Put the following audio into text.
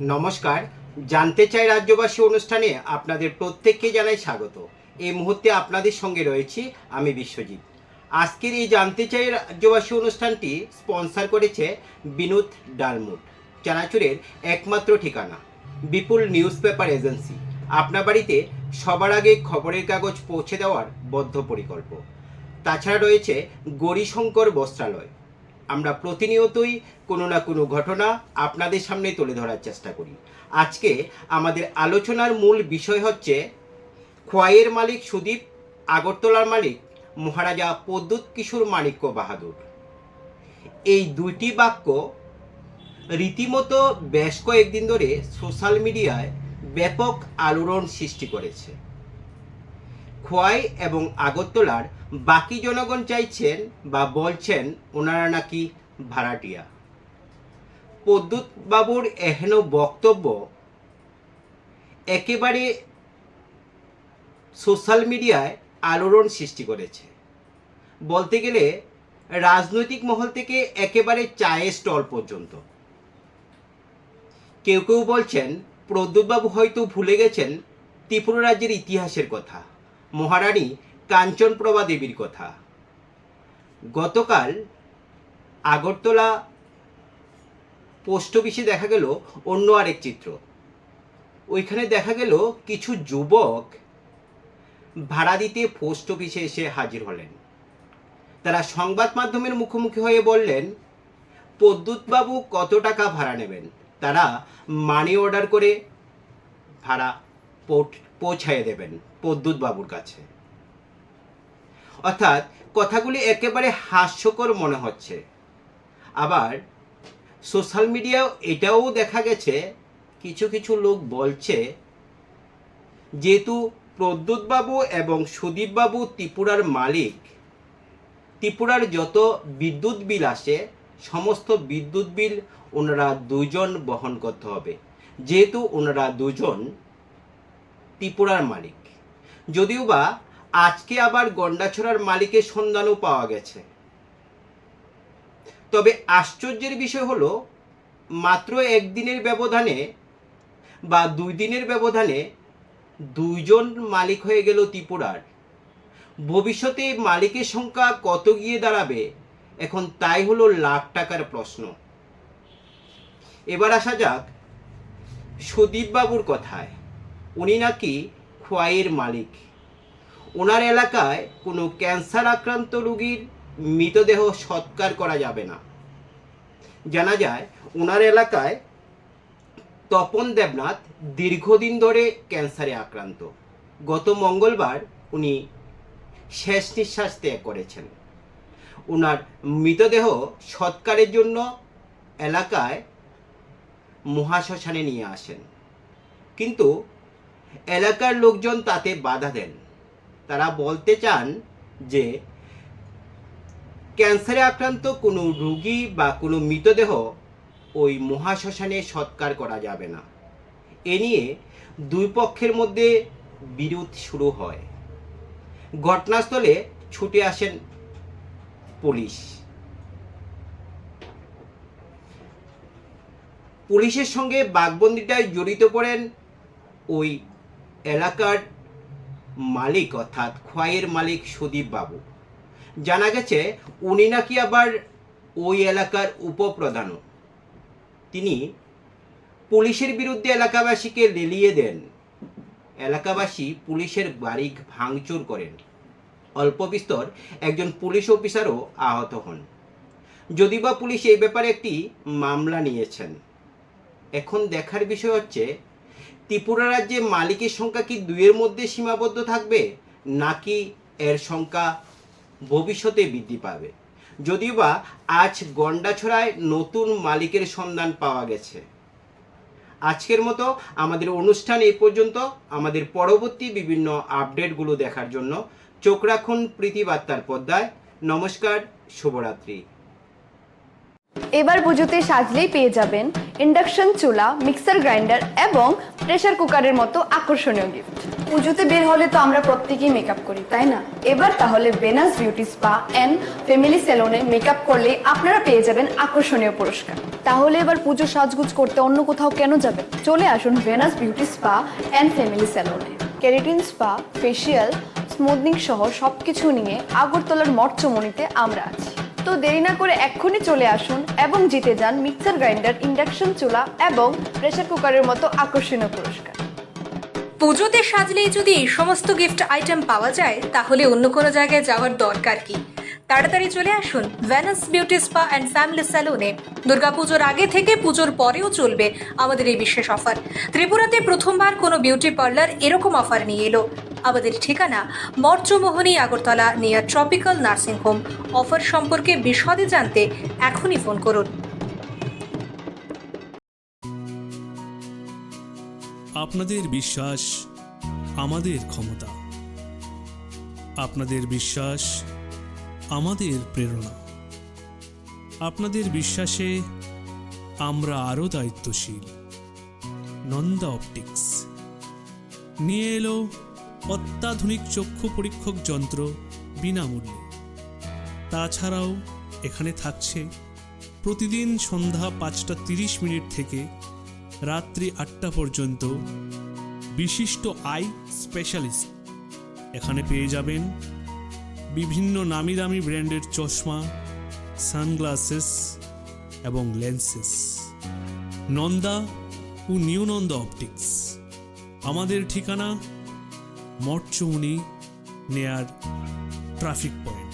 নমস্কার, জানতে চাই রাজ্যবাসী অনুষ্ঠানে আপনাদের প্রত্যেককে জানাই স্বাগত। এই মুহূর্তে আপনাদের সঙ্গে রয়েছি আমি বিশ্বজিৎ। আজকের এই জানতে চাই রাজ্যবাসী অনুষ্ঠানটি স্পন্সর করেছে বিনোদ ডালমুট, চানাচুরের একমাত্র ঠিকানা, বিপুল নিউজ পেপার এজেন্সি। আপনার বাড়িতে সবার আগে খবরের কাগজ পৌঁছে দেওয়ার বদ্ধপরিকল্প। তাছাড়া রয়েছে গৌরীশঙ্কর বস্ত্রালয় আমরা প্রতিনিয়তই কোনো না কোনো ঘটনা আপনাদের সামনে তুলে ধরার চেষ্টা করি। আজকে আমাদের আলোচনার মূল বিষয় হচ্ছে, খোয়াইয়ের মালিক সুদীপ, আগরতলার মালিক মহারাজা পদ্যুৎ কিশোর মাণিক্য বাহাদুর। এই দুইটি বাক্য রীতিমতো বেশ কয়েকদিন ধরে সোশ্যাল মিডিয়ায় ব্যাপক আলোড়ন সৃষ্টি করেছে। খোয়াই এবং আগরতলার বাকি জনগণ চাইছেন বা বলছেন ওনারা নাকি ভাড়াটিয়া। বাবুর এহেন বক্তব্য একেবারে সোশ্যাল মিডিয়ায় আলোড়ন সৃষ্টি করেছে। বলতে গেলে রাজনৈতিক মহল থেকে একেবারে চায়ের স্টল পর্যন্ত। কেউ কেউ বলছেন প্রদ্যুৎবাবু হয়তো ভুলে গেছেন ত্রিপুরা রাজ্যের ইতিহাসের কথা। মহারানী কাঞ্চনপ্রভা দেবীর কথা। গতকাল আগরতলা পোস্ট অফিসে দেখা গেল অন্য আরেক চিত্র। ওইখানে দেখা গেল কিছু যুবক ভাড়া দিতে পোস্ট অফিসে এসে হাজির হলেন। তারা সংবাদ মাধ্যমের মুখোমুখি হয়ে বললেন পদ্যুৎবাবু কত টাকা ভাড়া নেবেন? তারা মানি অর্ডার করে ভাড়া পৌঁছ- পৌঁছায় দেবেন। পদ্যুৎ বাবুর কাছে। অর্থাৎ কথাগুলি একেবারে হাস্যকর মনে হচ্ছে। আবার সোশ্যাল মিডিয়াও এটাও দেখা গেছে, কিছু কিছু লোক বলছে, যেহেতু প্রদ্যুৎবাবু এবং সুদীপবাবু ত্রিপুরার মালিক, ত্রিপুরার যত বিদ্যুৎ বিল আসে, সমস্ত বিদ্যুৎ বিল ওনারা দুজন বহন করতে হবে। যেহেতু ওনারা দুজন ত্রিপুরার মালিক। যদিও বা আজকে আবার গন্ডাছড়ার মালিকের সন্ধানও পাওয়া গেছে। তবে আশ্চর্যের বিষয় হলো, মাত্র একদিনের ব্যবধানে বা দুই দিনের ব্যবধানে দুইজন মালিক হয়ে গেল ত্রিপুরার। ভবিষ্যতে মালিকের সংখ্যা কত গিয়ে দাঁড়াবে, এখন তাই হলো লাখ টাকার প্রশ্ন। এবার আসা যাক সুদীপ বাবুর কথায়। উনি নাকি খোয়াইয়ের মালিক। ওনার এলাকায় কোনো ক্যান্সার আক্রান্ত রোগীর মৃতদেহ সৎকার করা যাবে না। জানা যায়, ওনার এলাকায় তপন দেবনাথ দীর্ঘদিন ধরে ক্যান্সারে আক্রান্ত। গত মঙ্গলবার উনি শেষ নিঃশ্বাস ত্যাগ করেছেন। ওনার মৃতদেহ সৎকারের জন্য এলাকায় মহাশ্মশানে নিয়ে আসেন। কিন্তু এলাকার লোকজন তাতে বাধা দেন। তারা বলতে চান যে, ক্যান্সারে আক্রান্ত কোনো রোগী বা কোনো মৃতদেহ ওই মহাশ্মশানে সৎকার করা যাবে না। এ নিয়ে দুই পক্ষের মধ্যে বিরোধ শুরু হয়। ঘটনাস্থলে ছুটে আসেন পুলিশ। পুলিশের সঙ্গে বাঘবন্দিটায় জড়িত পড়েন ওই এলাকার মালিক অর্থাৎ খোয়াইয়ের মালিক সুদীপ বাবু। জানা গেছে, উনি নাকি আবার ওই এলাকার উপপ্রধানও। তিনি পুলিশের বিরুদ্ধে এলাকাবাসীকে লেলিয়ে দেন। এলাকাবাসী পুলিশের বাড়ি ভাঙচুর করেন। অল্প বিস্তর একজন পুলিশ অফিসারও আহত হন। যদি বা পুলিশ এই ব্যাপারে একটি মামলা নিয়েছেন। এখন দেখার বিষয় হচ্ছে ত্রিপুরা রাজ্যে মালিকের সংখ্যা কি দুইয়ের মধ্যে সীমাবদ্ধ থাকবে? নাকি এর সংখ্যা ভবিষ্যতে বৃদ্ধি পাবে? যদিও বা আজ গন্ডাছড়ায় নতুন মালিকের সন্ধান পাওয়া গেছে। আজকের মতো আমাদের অনুষ্ঠান এই পর্যন্ত। আমাদের পরবর্তী বিভিন্ন আপডেটগুলো দেখার জন্য চোখ রাখুন প্রীতিবার্তার পর্দায়। নমস্কার, শুভরাত্রি। এবার পুজোতে সাজলেই পেয়ে যাবেন ইন্ডাকশন চুলা মিক্সার গ্রাইন্ডার এবং প্রেশার কুকারের মতো আকর্ষণীয় গিফট পুজোতে বের হলে তো আমরা প্রত্যেকেই মেকআপ করি, তাই না? এবার তাহলে Venus beauty spa and family সেলুনে মেকআপ করলে আপনারা পেয়ে যাবেন আকর্ষণীয় পুরস্কার। তাহলে এবার পুজো সাজগুজ করতে অন্য কোথাও কেন যাবেন? চলে আসুন Venus beauty spa and family সেলুনে কেরিটিন স্পা ফেসিয়াল স্মুথনিং সহ সব কিছু নিয়ে আগরতলার মর্চমণিতে আমরা আছি। তো দেরি না করে এক্ষুনি চলে আসুন এবং জিতে যান মিক্সার গ্রাইন্ডার ইন্ডাকশন চুলা এবং প্রেসার কুকারের মতো আকর্ষণীয় পুরস্কার। পুজোতে সাজলেই যদি এই সমস্ত গিফট আইটেম পাওয়া যায়, তাহলে অন্য কোনো জায়গায় যাওয়ার দরকার কি? তাড়াতাড়ি চলে আসুন Venus beauty spa and family স্যালুনে দুর্গাপুজোর আগে থেকে পুজোর পরেও চলবে আমাদের এই বিশেষ অফার। ত্রিপুরাতে প্রথমবার কোনো বিউটি পার্লার এরকম অফার নিয়ে এলো। আমাদের ঠিকানা Mathchowmuhani, Agartala near tropical nursing home offer সম্পর্কে বিশদে জানতে এখনই ফোন করুন। আপনাদের বিশ্বাস আমাদের ক্ষমতা। আপনাদের বিশ্বাস আমাদের প্রেরণা। আপনাদের বিশ্বাসে আমরা আরও দায়িত্বশীল। নন্দা অপটিক্স। নিয়ে এলো অত্যাধুনিক চক্ষু পরীক্ষক যন্ত্র বিনামূল্যে। তাছাড়াও এখানে থাকছে প্রতিদিন সন্ধ্যা পাঁচটা তিরিশ মিনিট থেকে রাত্রি আটটা পর্যন্ত বিশিষ্ট আই স্পেশালিস্ট। এখানে পেয়ে যাবেন বিভিন্ন নামি দামি ব্র্যান্ডের চশমা, সানগ্লাসেস এবং লেন্সেস। নন্দা ও নিউ নন্দা অপটিক্স। আমাদের ঠিকানা মঠচৌনি নেয়ার ট্রাফিক পয়েন্ট